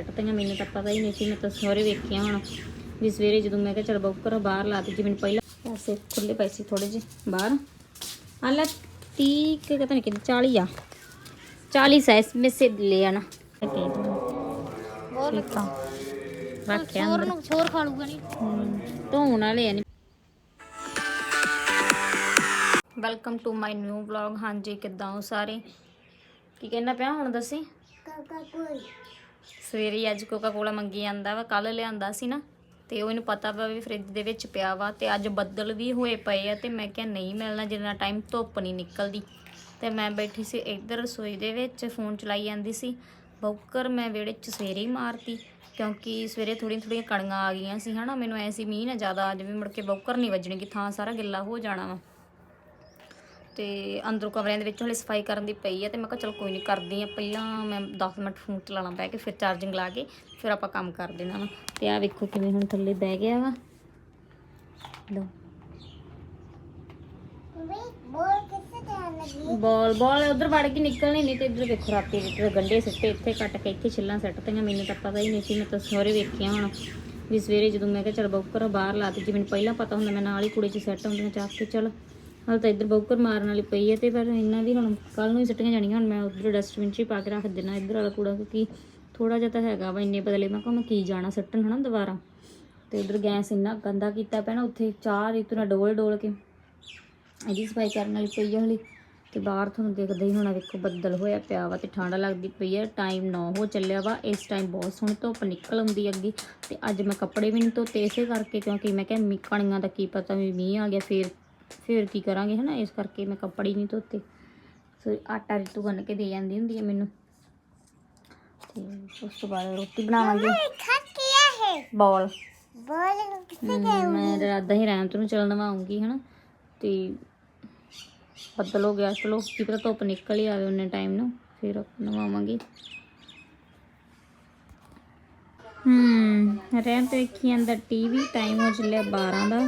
ਕੱਟਤੀਆਂ ਮੈਨੂੰ ਤਾਂ ਪਤਾ ਹੀ ਨਹੀਂ ਸੀ ਮੈਂ ਤਾਂ ਸਹੁਰੇ ਵੇਖੀਆਂ ਹੁਣ। ਵੀ ਸਵੇਰੇ ਜਦੋਂ ਮੈਂ ਕਿਹਾ ਚਲ ਬੌਕਰ ਬਾਹਰ ਲਾਤੀ ਜੀ ਮੈਨੂੰ ਪਹਿਲਾਂ ਪੈਸੇ ਖੁੱਲੇ ਪੈਸੇ ਥੋੜੇ ਜਿਹੇ ਬਾਹਰ। ਆ 30 ਕਿ ਪਤਾ ਨਹੀਂ ਕਿੰਨੇ 40 ਆ। 40 ਸਾਈਜ਼ ਮੇ ਸੇ ਲੈ ਬਹੁਤ ਲੱਗਾ ਰੱਖਿਆ ਨੂੰ ਛੋਰ ਖਾ ਲੂਗਾ ਨਹੀਂ ਧੋਣ ਵਾਲੇ ਆ ਨਹੀਂ welcome to my new vlog ਹਾਂਜੀ ਕਿੱਦਾਂ ਹੋ ਸਾਰੇ? ਕੀ ਕਹਿਣਾ ਪਿਆ ਹੁਣ ਦੱਸੀ? ਸਵੇਰੇ ਹੀ ਅੱਜ ਕੋਕਾ ਕੋਲਾ ਮੰਗੀ ਜਾਂਦਾ ਵਾ ਕੱਲ ਲਿਆਂਦਾ ਸੀ ਨਾ। ਤੇ ਉਹ ਇਹਨੂੰ ਪਤਾ ਵਾ ਵੀ ਫ੍ਰਿਜ ਦੇ ਵਿੱਚ ਪਿਆ ਵਾ ਤੇ ਅੱਜ ਬੱਦਲ ਵੀ ਹੋਏ ਪਏ ਆ ਤੇ ਮੈਂ ਕਿਹਾ ਨਹੀਂ ਮਿਲਣਾ ਜਿੰਨਾ ਟਾਈਮ ਧੁੱਪ ਨਹੀਂ ਨਿਕਲਦੀ। ਤੇ ਮੈਂ ਬੈਠੀ ਸੀ ਇੱਧਰ ਰਸੋਈ ਦੇ ਵਿੱਚ ਫੋਨ ਚਲਾਈ ਜਾਂਦੀ ਸੀ। ਬੌਕਰ ਮੈਂ ਵਿਹੜੇ 'ਚ ਸਵੇਰੇ ਹੀ ਮਾਰਤੀ, ਕਿਉਂਕਿ ਸਵੇਰੇ ਥੋੜੀਆਂ ਥੋੜੀਆਂ ਕਣੀਆਂ ਆ ਗਈਆਂ ਸੀ, ਹਨਾ। ਮੈਨੂੰ ਐ ਸੀ ਮੀਂਹ ਨਾ ਜ਼ਿਆਦਾ ਅੱਜ ਵੀ ਮੁੜ ਕੇ ਬੌਕਰ ਨਹੀਂ ਵੱਜਣੀ ਕਿ ਥਾਂ ਸਾਰਾ ਗਿੱਲਾ ਹੋ ਜਾਣਾ ਵਾ। ਤੇ ਅੰਦਰੋਂ ਕਮਰਿਆਂ ਦੇ ਵਿੱਚ ਹਲੇ ਸਫ਼ਾਈ ਕਰਨ ਦੀ ਪਈ ਆ ਤੇ ਮੈਂ ਕਿਹਾ ਚਲ ਕੋਈ ਨਹੀਂ ਕਰਦੀ ਆ। ਪਹਿਲਾਂ ਮੈਂ 10 ਮਿੰਟ ਫੋਨ ਚਲਾਣਾ ਬਹਿ ਕੇ ਫਿਰ ਚਾਰਜਿੰਗ ਲਾ ਕੇ ਫਿਰ ਆਪਾਂ ਕੰਮ ਕਰ ਦੇਣਾ ਵਾ। ਤੇ ਆ ਵੇਖੋ ਕਿਵੇਂ ਹੁਣ ਥੱਲੇ ਬਹਿ ਗਿਆ ਵਾ। ਲਓ। ਬਾਲ ਬਾਲ ਉਧਰ ਵੜ ਕੇ ਨਿਕਲਣੀ ਨਹੀਂ ਤੇ ਇੱਧਰ ਵੇਖੋ ਰਾਤੀ ਇੱਧਰ ਗੰਡੇ ਸਿੱਟੇ ਇੱਥੇ ਕੱਟ ਕੇ ਇੱਥੇ ਛਿੱਲਾਂ ਸੱਟਤੀਆਂ ਮੈਨੂੰ ਤਾਂ ਪਤਾ ਹੀ ਨਹੀਂ ਸੀ ਮੈਂ ਤਾਂ ਸਹੁਰੇ ਵੇਖਿਆ ਹੁਣ। ਵੀ ਸਵੇਰੇ ਜਦੋਂ ਮੈਂ ਕਿਹਾ ਚਲ ਬੌਕਰ ਬਾਹਰ ਲਾ ਦਿੱਤੀ ਮੈਨੂੰ ਪਹਿਲਾਂ ਪਤਾ ਹੁੰਦਾ ਮੈਂ ਨਾਲ ਹੀ ਕੁੜੇ 'ਚ ਸੈੱਟ ਹੁੰਦੀਆਂ ਚੱਕ ਕੇ ਚਲ। ਹਾਲ ਤਾਂ ਇੱਧਰ ਬੌਕਰ ਮਾਰਨ ਵਾਲੀ ਪਈ ਹੈ ਤੇ ਪਰ ਇੰਨਾ ਵੀ ਹੁਣ ਕੱਲ ਨੂੰ ਹੀ ਸਿੱਟੀਆਂ ਜਾਣੀਆਂ, ਹੁਣ ਮੈਂ ਉੱਧਰ ਡਸਟਬਿਨ 'ਚ ਹੀ ਪਾ ਕੇ ਰੱਖ ਦੇਣਾ ਇੱਧਰ ਵਾਲਾ ਕੂੜਾ ਕਿਉਂਕਿ ਥੋੜਾ ਜਿਹਾ ਤਾਂ ਹੈਗਾ ਵਾ ਇੰਨੇ ਬਦਲੇ ਮੈਂ ਕਿਹਾ ਮੈਂ ਕੀ ਜਾਣਾ ਸੱਟਣ ਹਨਾ ਦੁਬਾਰਾ। ਤੇ ਉਧਰ ਗੈਸ ਇੰਨਾ ਗੰਦਾ ਕੀਤਾ ਪੈਣਾ ਉੱਥੇ ਚਾਹ ਰੀਤੂ ਨਾਲ ਡੋਲ ਡੋਲ ਕੇ ਇਹਦੀ ਸਫ਼ਾਈ ਕਰਨ ਵਾਲੀ ਪਈ ਆ ਹਲੀ। ਤੇ ਬਾਹਰ ਤੁਹਾਨੂੰ ਦੇਖਦੇ ਹੀ ਹੋਣਾ ਵੇਖੋ ਬੱਦਲ ਹੋਇਆ ਪਿਆ ਵਾ ਤੇ ਠੰਡ ਲੱਗਦੀ ਪਈ ਆ। ਟਾਈਮ ਨਾ ਹੋ ਚੱਲਿਆ ਵਾ, ਇਸ ਟਾਈਮ ਬਹੁਤ ਸੋਹਣੀ ਧੁੱਪ ਨਿਕਲ ਆਉਂਦੀ ਅੱਗੇ। ਤੇ ਅੱਜ ਮੈਂ ਕੱਪੜੇ ਵੀ ਨਹੀਂ ਧੋਤੇ ਇਸੇ ਕਰਕੇ ਕਿਉਂਕਿ ਮੈਂ ਕਿਹਾ ਮੀ ਕਣੀਆਂ ਦਾ ਕੀ ਪਤਾ ਵੀ ਮੀਂਹ ਆ ਗਿਆ, ਫੇਰ ਫੇਰ ਕੀ ਕਰਾਂਗੇ ਹਨਾ? ਇਸ ਕਰਕੇ ਮੈਂ ਕੱਪੜੇ ਨਹੀਂ ਧੋਤੇ। ਸੋ ਆਟਾ ਰਿਤੂ ਬਣ ਕੇ ਦੇ ਜਾਂਦੀ ਹੁੰਦੀ ਹੈ ਮੈਨੂੰ। ਤੇ ਉਸ ਤੋਂ ਬਾਅਦ ਰੋਟੀ ਬਣਾਵਾਂਗੇ। ਬੌਲ। ਹਮ, ਮੈਂ ਰਾਦਾ ਹੀ ਰਹਿਣ ਨੂੰ ਚੱਲਣ ਨਵਾਉਂਗੀ ਹਨਾ। ਤੇ ਬੱਦਲ ਹੋ ਗਿਆ। ਚਲੋ ਕੀ ਪਤਾ ਧੁੱਪ ਨਿਕਲ ਹੀ ਆਵੇ ਉਹਨੇ ਟਾਈਮ ਨੂੰ। ਫਿਰ ਨਵਾਵਾਂਗੀ। ਹੂੰ ਰਹਿਣ ਤੇ ਵੇਖੀ ਅੰਦਰ ਟੀਵੀ ਟਾਈਮ ਹੋ ਚੱਲਿਆ 12 ਦਾ।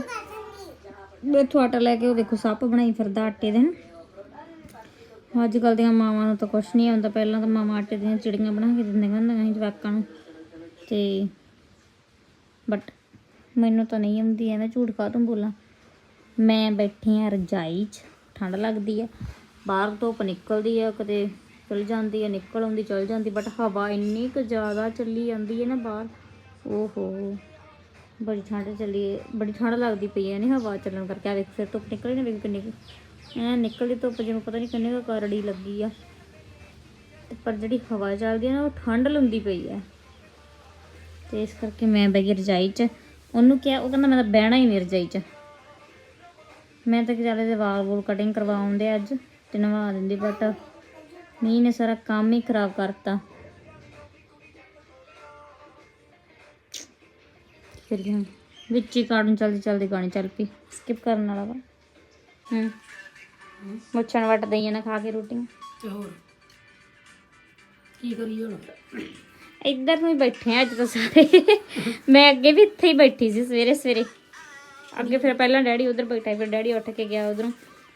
ਇੱਥੋਂ ਆਟਾ ਲੈ ਕੇ ਉਹ ਦੇਖੋ ਸੱਪ ਬਣਾਈ ਫਿਰਦਾ ਆਟੇ ਦੇ ਨਾ ਅੱਜ ਕੱਲ ਦੀਆਂ ਮਾਵਾਂ ਨੂੰ ਤਾਂ ਕੁਛ ਨਹੀਂ ਆਉਂਦਾ। ਪਹਿਲਾਂ ਤਾਂ ਮਾਵਾਂ ਆਟੇ ਦੀਆਂ ਚਿੜੀਆਂ ਬਣਾ ਕੇ ਦਿੰਦੀਆਂ ਹੁੰਦੀਆਂ ਸੀ ਜਵਾਕਾਂ ਨੂੰ। ਤੇ ਬਟ ਮੈਨੂੰ ਤਾਂ ਨਹੀਂ ਆਉਂਦੀ, ਐਵੇਂ ਝੂਠ ਕਾਹਤੋਂ ਬੋਲਾਂ। ਮੈਂ ਬੈਠੀ ਆ ਰਜਾਈ 'ਚ, ਠੰਡ ਲੱਗਦੀ ਆ। ਬਾਹਰ ਧੁੱਪ ਨਿਕਲਦੀ ਆ, ਕਦੇ ਚਲ ਜਾਂਦੀ ਆ, ਨਿਕਲ ਆਉਂਦੀ, ਚਲ ਜਾਂਦੀ ਬਟ ਹਵਾ ਇੰਨੀ ਕੁ ਜ਼ਿਆਦਾ ਚੱਲੀ ਜਾਂਦੀ ਹੈ ਨਾ ਬਾਹਰ। ਓਹੋ। ਬੜੀ ਠੰਡ ਚੱਲੀ ਹੈ ਬੜੀ ਠੰਡ ਲੱਗਦੀ ਪਈ ਹੈ, ਨਹੀਂ ਹਵਾ ਚੱਲਣ ਕਰਕੇ। ਆ ਵੇਖ, ਫਿਰ ਧੁੱਪ ਨਿਕਲੀ ਨਾ, ਵੇਖ ਕਿੰਨੀ ਕੁ। ਐ ਨਿਕਲਦੀ ਧੁੱਪ ਜਿਵੇਂ ਪਤਾ ਨਹੀਂ ਕਿੰਨੇ ਕੁ ਕਰੜੀ ਲੱਗੀ ਆ। ਤੇ ਪਰ ਜਿਹੜੀ ਹਵਾ ਚੱਲਦੀ ਹੈ ਨਾ, ਉਹ ਠੰਡ ਲੰਦੀ ਪਈ ਹੈ ਤੇ ਇਸ ਕਰਕੇ ਮੈਂ ਬਹਿ ਗਈ ਰਜਾਈ 'ਚ। ਉਹਨੂੰ ਕਿਹਾ, ਉਹ ਕਹਿੰਦਾ ਮੈਂ ਤਾਂ ਬਹਿਣਾ ਹੀ ਨਹੀਂ ਰਜਾਈ 'ਚ। ਮੈਂ ਤਾਂ ਕਿਹਾ ਦੇ ਵਾਲ ਵੂਲ ਕਟਿੰਗ ਕਰਵਾਉਂਦੇ ਅੱਜ, ਤੇ ਨਵਾ ਦਿੰਦੀ ਬਟ ਮੀਂਹ ਨੇ ਸਾਰਾ ਕੰਮ ਹੀ ਖਰਾਬ ਕਰਤਾ। ਫਿਰ ਗਿਆ ਵਿੱਚ ਹੀ ਕਾਰਟੂਨ ਚਲਦੀ ਚਲਦੀ ਗਾਣੀ ਚੱਲ ਪਈ ਸਕਿਪ ਕਰਨ ਵਾਲਾ ਵਾ। ਹੂੰ। ਮੁੱਛਣ ਵੱਟ ਦਈਆਂ ਨਾ ਖਾ ਕੇ ਰੋਟੀਆਂ। ਤੇ ਹੋਰ? ਕੀ ਕਰੀਏ ਹੁਣ? ਇੱਧਰ ਨੂੰ ਹੀ ਬੈਠੇ ਆ ਅੱਜ ਤਾਂ ਸਾਰੇ। ਮੈਂ ਅੱਗੇ ਵੀ ਇੱਥੇ ਹੀ ਬੈਠੀ ਸੀ ਸਵੇਰੇ ਸਵੇਰੇ। ਅੱਗੇ ਫਿਰ ਪਹਿਲਾਂ ਡੈਡੀ ਉਧਰ ਬੈਠਾ ਫਿਰ ਡੈਡੀ ਉੱਠ ਕੇ ਗਿਆ ਉਧਰੋਂ।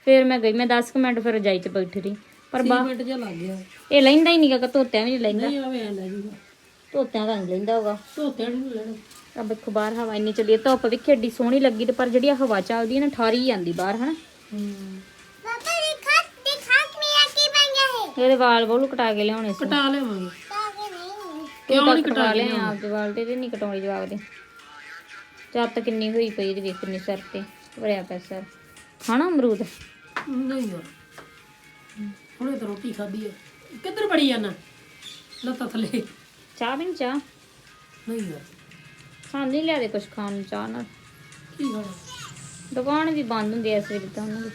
ਫਿਰ ਮੈਂ ਗਈ ਮੈਂ 10 ਕੁ ਮਿੰਟ ਫਿਰ ਰਜਾਈ 'ਚ ਬੈਠੀ ਰਹੀ। ਪਰ ਬਾ ਮਿੰਟ ਜਿਹਾ ਲੱਗ ਗਿਆ। ਇਹ ਲੈਂਦਾ ਹੀ ਨਹੀਂਗਾ ਧੋਤਿਆਂ ਵੀ ਨਹੀਂ ਲੈਂਦਾ। ਨਹੀਂ ਆਵੇ ਲੈ ਜੂਗਾ ਧੋਤਿਆਂ ਦਾ ਨਹੀਂ ਲੈਂਦਾ ਹੋਗਾ। ਧੋਤੇ ਨਹੀਂ ਲੈਣਾ। ਆ ਵੇਖੋ ਬਾਹਰ ਹਵਾ ਇੰਨੀ ਚੱਲੀ ਹੈ, ਧੁੱਪ ਵੀ ਖੇਡੀ ਸੋਹਣੀ ਲੱਗੀ ਤੇ ਪਰ ਜਿਹੜੀ ਆਹ ਹਵਾ ਚੱਲਦੀ ਹੈ ਨਾ ਠਾਰੀ ਜਾਂਦੀ ਬਾਹਰ ਹਨਾ? ਹੂੰ ਇਹਦੇ ਵਾਲ ਬੋਲੂ ਕਟਾ ਕੇ ਲਿਆਉਣੇ ਸੀ। ਕਟਾ ਲਿਆਵਾਂਗੇ। ਕਿਉਂ ਨਹੀਂ ਕਟਾ ਲਿਆ ਆਪਦੇ ਵਾਲ ਤੇ ਤੇ ਨਹੀਂ ਕਟਾਉਣੀ ਜਵਾਬ ਦੇ। ਚੱਤ ਕਿੰਨੀ ਹੋਈ ਪਈ ਇਹਦੇ ਵੇਖ ਕਿੰਨੀ ਸਿਰ ਤੇ ਭਰਿਆ ਪਿਆ ਸਿਰ। ਖਾਣਾ ਅਮਰੂਦ? ਨਹੀਂ ਯਾਰ। ਹੁਣੇ ਤਾਂ ਰੋਟੀ ਖਾਧੀ ਹੈ ਕਿੱਧਰ ਬੜੀ ਜਾਣਾ ਲੱਤਾਂ ਥੱਲੇ। ਚਾਹ ਵੀ ਨੀ ਚਾਹ? ਨਹੀਂ ਯਾਰ। ਸਾਨੂੰ ਨਹੀਂ ਲਿਆ ਦੇ ਕੁਝ ਖਾਣ ਨੂੰ ਚਾਹ ਨਾਲ। ਕੀ ਖਾਣਾ ਦੁਕਾਨ ਵੀ ਬੰਦ ਹੁੰਦੀ ਐ ਇਸ ਵੇਲੇ ਤਾਂ ਉਹਨਾਂ ਦੀ।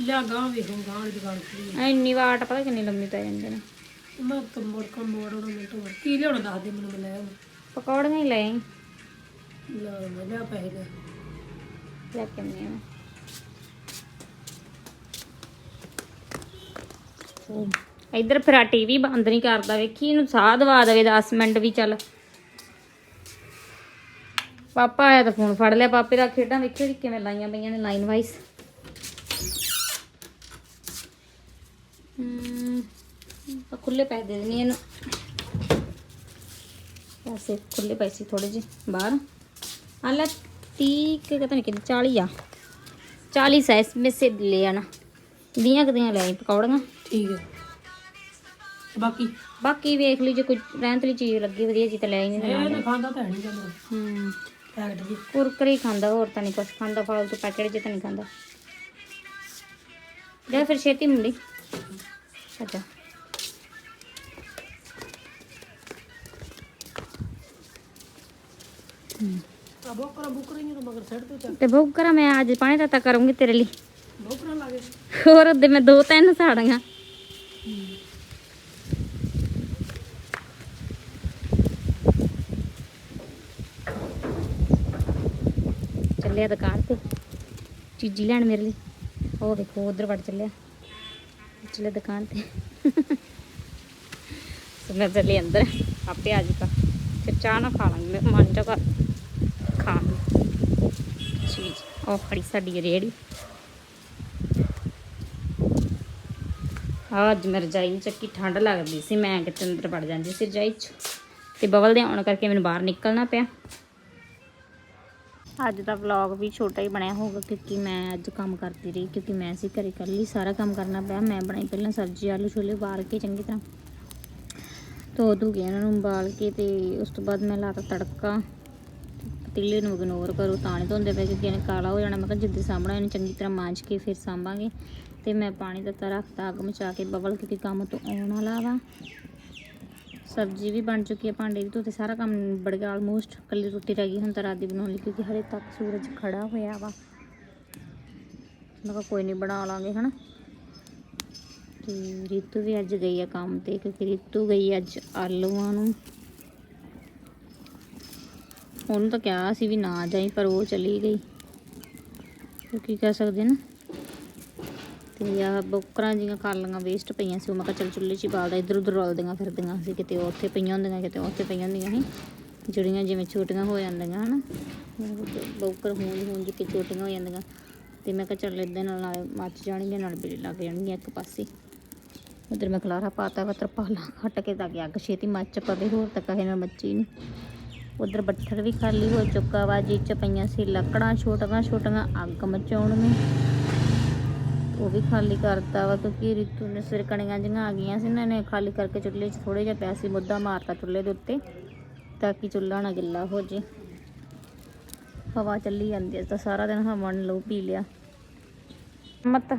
ਲਿਆ ਗਾਂ ਵੇਖੋ ਗਾਂ ਵਾਲੀ ਦੁਕਾਨ ਖੁੱਲੀ ਐ ਇੰਨੀ ਵਾਟ ਪਤਾ ਕਿੰਨੀ ਲੰਮੀ ਪੈ ਜਾਂਦੇ ਨੇ ਹੈ। ਮੈਂ ਤਾਂ ਮੁੜ ਕੇ ਮੋੜਨਾ ਮਿੰਟ ਹੋਰ। ਕੀ ਲਿਆਉਣਾ ਦੱਸ ਦੇ ਮੈਨੂੰ ਮੈਂ ਲੈ ਆਵਾਂ ਪਕੌੜੀਆਂ ਹੀ ਲੈ ਆਈ, ਲੈ ਮੈਂ ਲਿਆ ਪੈਸੇ ਲੈ। ਲੈ ਕੇ ਆਉਂਦੀ ਹਾਂ ਇੱਧਰ ਫਿਰ ਆ ਟੀਵੀ ਬੰਦ ਨਹੀਂ ਕਰਦਾ ਵੇਖੀ ਇਹਨੂੰ ਸਾਹ ਦਵਾ ਦੇਵੇ 10 ਮਿੰਟ ਵੀ ਚੱਲ। ਪਾਪਾ ਆਇਆ ਤਾਂ ਫੋਨ ਫੜ ਲਿਆ ਪਾਪੇ ਦਾ ਖੇਡਾਂ ਵੇਖਿਓ ਜੀ ਕਿਵੇਂ ਲਾਈਆਂ ਪਈਆਂ ਨੇ ਲਾਈਨ ਵਾਈਜ਼ ਹੂੰ ਖੁੱਲੇ ਪੈਸੇ ਦੇ ਦੇਣੀ ਇਹਨੂੰ। ਪੈਸੇ ਖੁੱਲੇ ਪਏ ਸੀ ਥੋੜੇ ਜਿਹੇ ਬਾਹਰ। ਆ ਲੈ 30 ਕੇ ਪਤਾ ਨਹੀਂ ਕਿੰਨੇ 40 ਆ। 40 ਸਾਈਜ਼ ਮੇ ਸੇ ਲੈ ਆਣਾ ਦੀਆਂ ਕਦੀਆਂ ਲੈ ਪਕੌੜੀਆਂ। ਠੀਕ ਹੈ। ਬਾਕੀ? ਬਾਕੀ ਵੇਖ ਲਈ ਜੇ ਕੋਈ ਰਹਿੰਦ ਲਈ ਚੀਜ਼ ਲੱਗੀ ਵਧੀਆ ਜੀ ਤਾਂ ਲੈ ਆਈ ਨਹੀਂ ਇਹ ਤਾਂ ਖਾਂਦਾ ਤਾਂ ਹੈ ਨਹੀਂ ਜਾਂਦਾ। ਹੂੰ ਪੈਕਟ ਜੀ। ਕੁਰਕਰੇ ਹੀ ਖਾਂਦਾ ਹੋਰ ਤਾਂ ਨਹੀਂ ਕੁਛ ਖਾਂਦਾ ਫਾਲਤੂ ਪੈਕੇਟ ਜੇ ਤਾਂ ਨਹੀਂ ਖਾਂਦਾ। ਜਾ ਫਿਰ ਛੇਤੀ ਮੁੰਡੀ। ਅੱਛਾ। ਬੋਕਰਾਂ ਬੁਕਰਾਂ ਤਾਂ ਮਗਰ ਸੈੱਟ ਤੇ ਚੱਕ। ਤੇ ਭੁੱਖ ਕਰਾਂ ਮੈਂ ਅੱਜ ਪਾਣੀ ਤਾਂ ਕਰੂੰਗੀ ਤੇਰੇ ਲਈ। ਬੋਕਰਾਂ ਲਾਗੇ ਹੋਰ ਉਹਦੇ ਮੈਂ ਦੋ ਤਿੰਨ ਸਾੜੀਆਂ। ਚੱਲਿਆ ਦੁਕਾਨ ਤੇ। ਚੀਜ਼ੀ ਲੈਣ ਮੇਰੇ ਲਈ। ਉਹ ਵੇਖੋ, ਉਧਰ ਵੜ ਚੱਲਿਆ। ਚੱਲੇ ਦੁਕਾਨ ਤੇ। ਸੋ ਮੈਂ ਚੱਲੀ ਅੰਦਰ। ਆਪੇ ਆ ਜੂਗਾ ਫਿਰ ਚਾਹ ਨਾ ਖਾ ਲਾਂਗੀ ਮਨ ਜਾ ਖਾਣ ਚੀਜ਼। ਉਹ ਖੜੀ ਸਾਡੀ ਰੇੜੀ। ਅੱਜ ਮੈਂ ਰਜਾਈ ਨੂੰ ਚੱਕੀ ਠੰਡ ਲੱਗਦੀ ਸੀ। ਮੈਂ ਕਿਤੇ ਅੰਦਰ ਵੜ ਜਾਂਦੀ ਸੀ ਰਜਾਈ 'ਚ। ਤੇ ਬਵਲ ਦੇ ਆਉਣ ਕਰਕੇ ਮੈਨੂੰ ਬਾਹਰ ਨਿਕਲਣਾ ਪਿਆ। ਅੱਜ ਦਾ ਵਲੌਗ ਵੀ ਛੋਟਾ ਹੀ ਬਣਿਆ ਹੋਊਗਾ ਕਿਉਂਕਿ ਮੈਂ ਅੱਜ ਕੰਮ ਕਰਦੀ ਰਹੀ, ਕਿਉਂਕਿ ਮੈਂ ਸੀ ਘਰੇ ਇਕੱਲੀ, ਸਾਰਾ ਕੰਮ ਕਰਨਾ ਪਿਆ, ਮੈਂ ਬਣਾਈ ਪਹਿਲਾਂ ਸਬਜ਼ੀ, ਆਲੂ ਛੋਲੇ ਉਬਾਲ ਕੇ ਚੰਗੀ ਤਰ੍ਹਾਂ ਧੋ ਧੂ ਕੇ ਇਹਨਾਂ ਨੂੰ ਉਬਾਲ ਕੇ ਤੇ ਉਸ ਤੋਂ ਬਾਅਦ ਮੈਂ ਲਾਤਾ ਤੜਕਾ, ਪਤੀਲੇ ਨੂੰ ਇਗਨੋਰ ਕਰੋ, ਤਾਂ ਨਹੀਂ ਧੋਂਦੇ ਪਏ ਕਿਉਂਕਿ ਇਹਨੇ ਕਾਲਾ ਹੋ ਜਾਣਾ, ਮੈਂ ਕਿਹਾ ਜਿੱਦੇ ਸਾਹਮਣੇ ਇਹਨੂੰ ਚੰਗੀ ਤਰ੍ਹਾਂ ਮਾਂਜ ਕੇ ਫਿਰ ਸਾਂਭਾਂਗੇ ਤੇ ਮੈਂ ਪਾਣੀ ਦਿੱਤਾ ਰੱਖਤਾ, ਅੱਗ ਮਚਾ ਕੇ ਬਬਲ ਕਿਉਂਕਿ ਕੰਮ ਤੋਂ ਆਉਣ ਵਾਲਾ ਵਾ। ਸਬਜ਼ੀ ਵੀ ਬਣ ਚੁੱਕੀ ਹੈ, ਭਾਂਡੇ ਵੀ ਧੋਤੇ, ਸਾਰਾ ਕੰਮ ਨਿਬੜ ਗਿਆ ਆਲਮੋਸਟ ਕੱਲੀ ਰੋਟੀ ਰਹਿ ਗਈ, ਹੁਣ ਤਾਂ ਰਾਤ ਦੀ ਬਣਾਉਣ ਲਈ ਕਿਉਂਕਿ ਹਰੇ ਤੱਕ ਸੂਰਜ ਖੜਾ ਹੋਇਆ ਵਾ। ਮੈਂ ਕਿਹਾ ਕੋਈ ਨਹੀਂ ਬਣਾ ਲਾਂਗੇ, ਹਨਾ? ਤੇ ਰੀਤੂ ਵੀ ਅੱਜ ਗਈ ਆ ਕੰਮ ਤੇ, ਕਿਉਂਕਿ ਰੀਤੂ ਗਈ ਅੱਜ ਆਲੂਆਂ ਨੂੰ। ਉਹਨੂੰ ਤਾਂ ਕਿਹਾ ਸੀ ਵੀ ਨਾ ਜਾਈ, ਪਰ ਉਹ ਚਲੀ ਗਈ। ਉਹ ਕੀ ਕਹਿ ਸਕਦੇ ਨਾ? ਤੇ ਆ ਬੋਕਰਾਂ ਜੀਆਂ ਖਾਲੀਆਂ ਵੇਸਟ ਪਈਆਂ ਸੀ। ਉਹ ਮੈਂ ਕਿਹਾ ਚੱਲ ਚੁੱਲ੍ਹੇ 'ਚ ਹੀ ਬਾਲਦਾ ਇੱਧਰ ਉੱਧਰ ਰਲਦੀਆਂ ਫਿਰਦੀਆਂ ਸੀ। ਕਿਤੇ ਉੱਥੇ ਪਈਆਂ ਹੁੰਦੀਆਂ, ਕਿਤੇ ਉੱਥੇ ਪਈਆਂ ਹੁੰਦੀਆਂ ਸੀ। ਜਿਹੜੀਆਂ ਜਿਵੇਂ ਛੋਟੀਆਂ ਹੋ ਜਾਂਦੀਆਂ, ਹਨਾ। ਬੋਕਰ ਹੋਣ ਹੋਣ ਕੇ ਛੋਟੀਆਂ ਹੋ ਜਾਂਦੀਆਂ। ਤੇ ਮੈਂ ਕਿਹਾ ਚੱਲ ਇਦਾਂ ਨਾਲ ਨਾਲੇ ਮੱਚ ਜਾਣਗੀਆਂ, ਨਾਲ ਬਿੱਲੀ ਲੱਗ ਜਾਣਗੀਆਂ ਇੱਕ ਪਾਸੇ। ਉਧਰ ਮੈਂ ਖਲਾਰਾ ਪਾਤਾ ਵਾ ਤਰਪਾਲਾਂ ਖੱਟ ਕੇ ਤਾਂ ਕਿ ਅੱਗ ਛੇਤੀ ਮੱਚ ਪਵੇ, ਹੋਰ ਤਾਂ ਕਹੇ ਨਾਲ ਮੱਚੀ ਨਹੀਂ ਉਧਰ ਬੱਠਲ ਵੀ ਖਾਲੀ ਹੋ ਚੁੱਕਾ ਵਾ ਜੀ ਚ ਪਈਆਂ ਸੀ ਲੱਕੜਾਂ ਛੋਟੀਆਂ ਛੋਟੀਆਂ ਅੱਗ ਮਚਾਉਣ ਨੂੰ। ਉਹ ਵੀ ਖਾਲੀ ਕਰਤਾ ਵਾ ਕਿਉਂਕਿ ਰਿਤੂ ਨੇ ਸਿਰ ਕਣੀਆਂ ਜਿਹੀਆਂ ਆ ਗਈਆਂ ਸੀ ਇਹਨਾਂ ਨੇ ਖਾਲੀ ਕਰਕੇ ਚੁੱਲ੍ਹੇ 'ਚ ਥੋੜੇ ਜਿਹਾ ਪਿਆ ਸੀ ਮੁੱਦਾ ਮਾਰਤਾ ਚੁੱਲ੍ਹੇ ਦੇ ਉੱਤੇ ਤਾਂ ਕਿ ਚੁੱਲ੍ਹਾ ਨਾ ਗਿੱਲਾ ਹੋ ਜੇ। ਹਵਾ ਚੱਲੀ ਜਾਂਦੀ ਹੈ ਤਾਂ ਸਾਰਾ ਦਿਨ ਹਵਾ ਨੇ ਲਓ ਪੀ ਲਿਆ। ਮਤ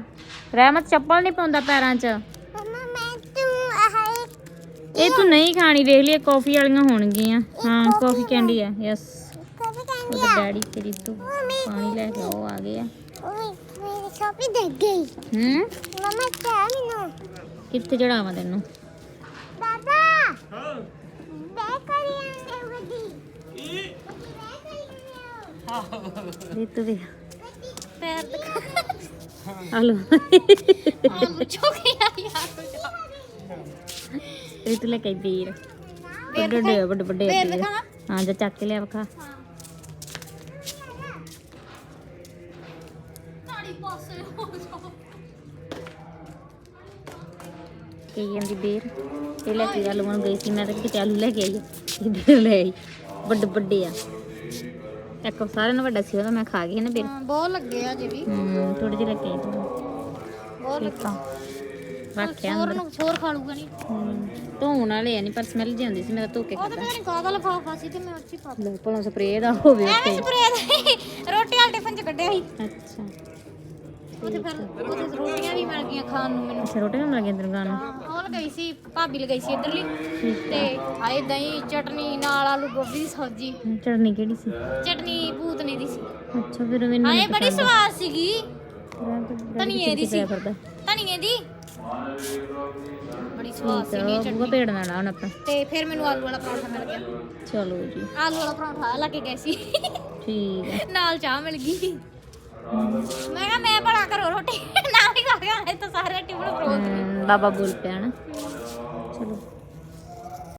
ਰਹਿਮਤ ਚੱਪਲ ਨਹੀਂ ਪਾਉਂਦਾ ਪੈਰਾਂ 'ਚ? ਇਹ ਤੂੰ ਨਹੀਂ ਖਾਣੀ ਵੇਖ ਲਈ ਕਾਫੀ ਵਾਲੀਆਂ ਹੋਣਗੀਆਂ। ਹਾਂ ਕਾਫੀ ਕੈਂਡੀ ਆ ਯਸ। ਉਹਦੇ ਡੈਡੀ ਤੇ ਰਿਤੂ ਪਾਣੀ ਲੈ ਕੇ ਉਹ ਆ ਗਏ ਆ। ਸ਼ਾਪੀ ਦੇਖ ਗਈ। ਹੂੰ? ਮਮਾ ਕਿਹਾ ਮੈਨੂੰ ਕਿੱਥੇ ਚੜਾਵਾਂ ਤੈਨੂੰ? ਦਾਦਾ ਹਾਂ ਬੈ ਕਰੀ ਆਂਦੇ ਗੱਡੀ ਬੈ ਕਰੀ ਰਿਤੂ ਵੀ ਪੈਰ ਦਿਖਾ ਹਲੋ ਗਿਆ ਯਾਰ ਰਿਤੂ ਲੈ ਕੇ ਬੀਰ। ਵੱਡੇ ਵੱਡੇ ਵੱਡੇ? ਹਾਂ ਜਾ ਚੱਕ ਕੇ ਲਿਆ ਵਖਾ। ਕਹੀ ਜਾਂਦੀ ਬੀਰ। ਇਹ ਲੈ ਕੇ ਆਲੂਆਂ ਨੂੰ ਗਈ ਸੀ ਮੈਂ ਤਾਂ ਕਿਤੇ ਆਲੂ ਲੈ ਕੇ ਆਈ ਇਹ ਬੀਰ ਲੈ ਆਈ? ਵੱਡੇ ਵੱਡੇ ਆ। ਇੱਕ ਸਾਰਿਆਂ ਨੂੰ ਵੱਡਾ ਸੀ ਉਹਦਾ ਮੈਂ ਖਾ ਗਈ ਨਾ ਬੀਰ। ਬਹੁਤ ਲੱਗੇ ਆ ਜੀ ਵੀ। ਹੂੰ ਥੋੜੀ ਜਿਹੀ ਲੈ ਕੇ ਆਈ ਤੂੰ ਬਹੁਤ ਆ। ਰੱਖਿਆ ਨੂੰ ਛੋਰ ਖਾ ਲੂਗਾ ਨਹੀਂ। ਧੋਣ ਵਾਲੇ ਆ ਨਹੀਂ ਪਰ ਸਮੈਲ ਆਉਂਦੀ ਸੀ ਮੈਂ ਤਾਂ ਧੋ ਕੇ ਉਹ ਤਾਂ ਖਾਦਾ ਪਤਾ ਨਹੀਂ ਕਾਹਦਾ ਲਫਾਫਾ ਸੀ ਤੇ ਮੈਂ ਉੱਚੀ ਪਾ ਲੈ ਭਲਾ ਸਪਰੇਅ ਦਾ ਹੋਵੇ ਐਵੇਂ ਉੱਤੇ ਸਪਰੇਅ ਰੋਟੀ ਵਾਲੇ ਟਿਫਨ ਚ ਕੱਢਿਆ ਸੀ ਅੱਛਾ। ਉੱਥੇ ਫਿਰ ਉੱਥੇ ਰੋਟੀਆਂ ਵੀ ਮਿਲ ਗਈਆਂ ਖਾਣ ਨੂੰ ਮੈਨੂੰ। ਅੱਛਾ ਰੋਟੀ ਗਾਣ ਉਹ ਲਗਾਈ ਸੀ ਭਾਬੀ ਲਗਾਈ ਸੀ ਇਧਰਲੀ। ਤੇ ਆਏ ਦਹੀਂ ਚਟਨੀ ਨਾਲ ਆਲੂ ਗੋਭੀ ਦੀ ਸਬਜ਼ੀ। ਚਟਨੀ ਕਿਹੜੀ ਸੀ? ਚਟਨੀ ਭੂਤਨੀ ਦੀ ਸੀ। ਅੱਛਾ ਫਿਰ ਮੈਨੂੰ ਆਏ ਬੜੀ ਸਵਾਦ ਸੀਗੀ। ਧਨੀਏ ਧਨੀਏ ਦੀ ਸੀ। ਫਿਰਦਾ ਧਨੀਏ ਦੀ? ਬੜੀ ਸਵਾਦ ਠੀਕ ਸੀਗੀ ਆ ਉਹ ਚਟਨੀ। ਭੇੜ ਨਾਲ ਹੁਣ ਆਪਾਂ। ਤੇ ਫਿਰ ਮੈਨੂੰ ਆਲੂ ਵਾਲਾ ਪਰੌਂਠਾ ਮਿਲ ਗਿਆ। ਚਲੋ ਜੀ। ਆਲੂ ਵਾਲਾ ਪਰੌਂਠਾ ਲਾ ਕੇ ਗਏ ਸੀ। ਠੀਕ ਹੈ ਨਾਲ ਚਾਹ ਮਿਲ ਗਈ। ਮੈਂ ਕਿਹਾ ਮੈਂ ਭਲਾ ਕਰੋ ਰੋਟੀ। ਨਾਲ ਹੀ ਖਾ ਕੇ ਆਏ ਤਾਂ ਸਾਰੇ ਟਿਫਨ ਫਰੋਤ ਬਾਬਾ ਬੋਲ ਪਿਆ ਨਾ।